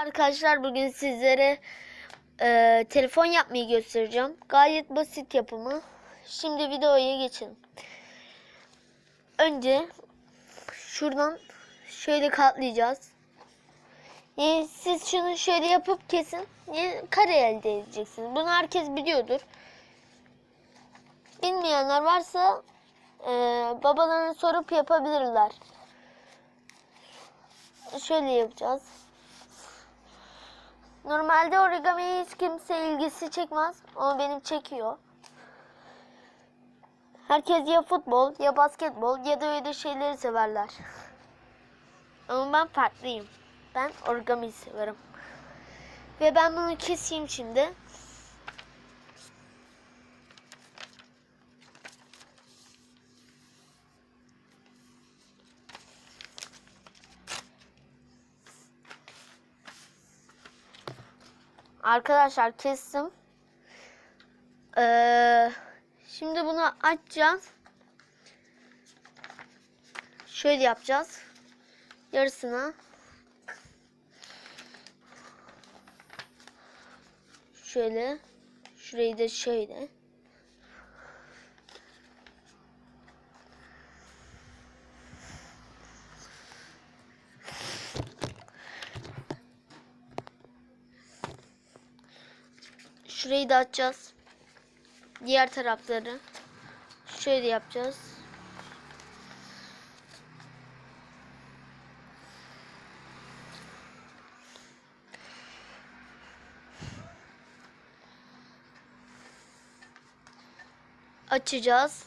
Arkadaşlar bugün sizlere e, telefon yapmayı göstereceğim. Gayet basit yapımı. Şimdi videoya geçin. Önce şuradan şöyle katlayacağız. Yani siz şunu şöyle yapıp kesin. Yani kare elde edeceksiniz. Bunu herkes biliyordur. Bilmeyenler varsa e, babalarına sorup yapabilirler. Şöyle yapacağız. Normalde origami hiç kimse ilgisi çekmez ama benim çekiyor. Herkes ya futbol ya basketbol ya da öyle şeyleri severler. Ama ben farklıyım. Ben origami severim. Ve ben bunu keseyim şimdi. Arkadaşlar kestim. Ee, şimdi bunu açacağız. Şöyle yapacağız. Yarısına. Şöyle. Şurayı da şöyle. Şurayı da açacağız. Diğer tarafları. Şöyle yapacağız. Açacağız.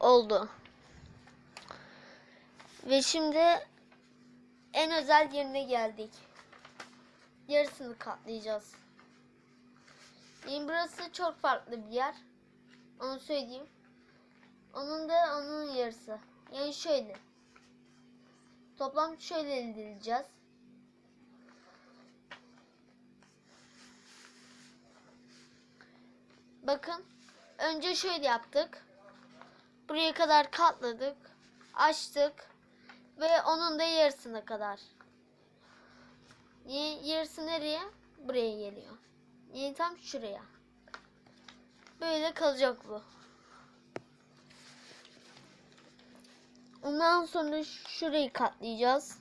Oldu. Ve şimdi en özel yerine geldik. Yarısını katlayacağız. Yani burası çok farklı bir yer. Onu söyleyeyim. Onun da onun yarısı. Yani şöyle. Toplam şöyle elde. Bakın. Önce şöyle yaptık. Buraya kadar katladık. Açtık. Ve onun da yarısına kadar. Yarısı nereye? Buraya geliyor. Yani tam şuraya. Böyle kalacak bu. Ondan sonra şurayı katlayacağız.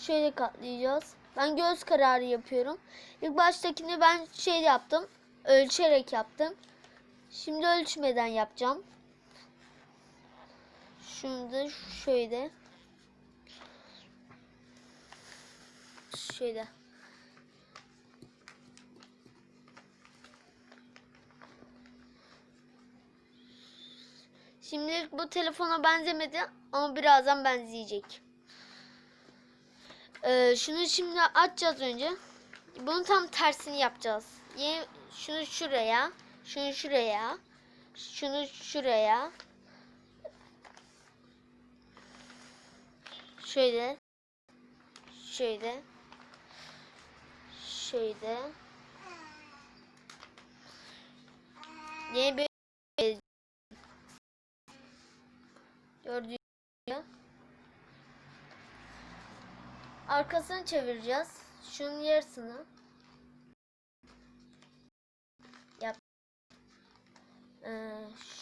Şöyle katlayacağız. Ben göz kararı yapıyorum. İlk baştakini ben şey yaptım. Ölçerek yaptım. Şimdi ölçmeden yapacağım. Şunu da şöyle. Şöyle. Şimdilik bu telefona benzemedi ama birazdan benzeyecek. Ee, şunu şimdi açacağız önce. Bunun tam tersini yapacağız. Yine şunu şuraya, şunu şuraya, şunu şuraya. Şöyle. Şöyle. Şöyle. Yine bir Gibi. Arkasını çevireceğiz. Şunun yarısını. Yap. Ee,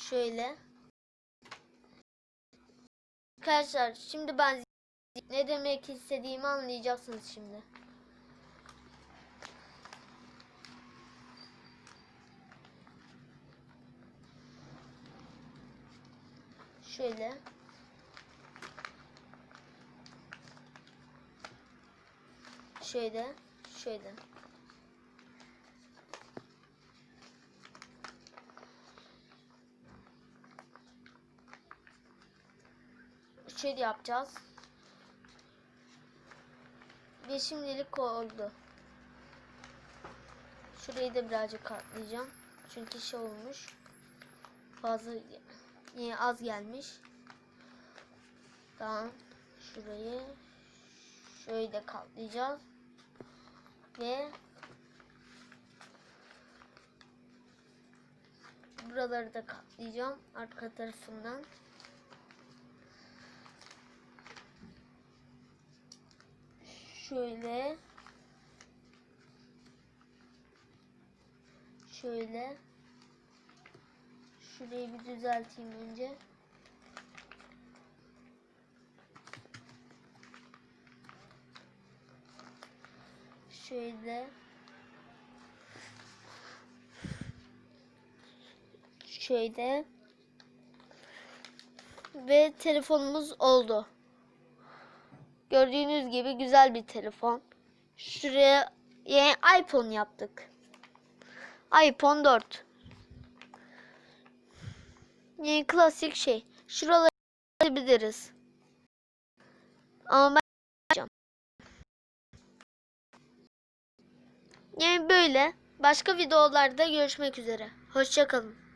şöyle. Arkadaşlar şimdi ben ne demek istediğimi anlayacaksınız şimdi. Şöyle. Şöyle, şöyle. Şöyle yapacağız. Ve şimdilik oldu. Şurayı da birazcık katlayacağım. Çünkü şey olmuş. Fazla yine az gelmiş. Tamam. Şurayı şöyle katlayacağız. Ve buraları da katlayacağım arka tarafından. Şöyle. Şöyle. Şurayı bir düzelteyim önce. Şöyle. Şöyle. Ve telefonumuz oldu. Gördüğünüz gibi güzel bir telefon. Şuraya yani iPhone yaptık. iPhone 4. Yani klasik şey. Şuraları yapabiliriz. Ama ben Yani böyle. Başka videolarda görüşmek üzere. Hoşçakalın.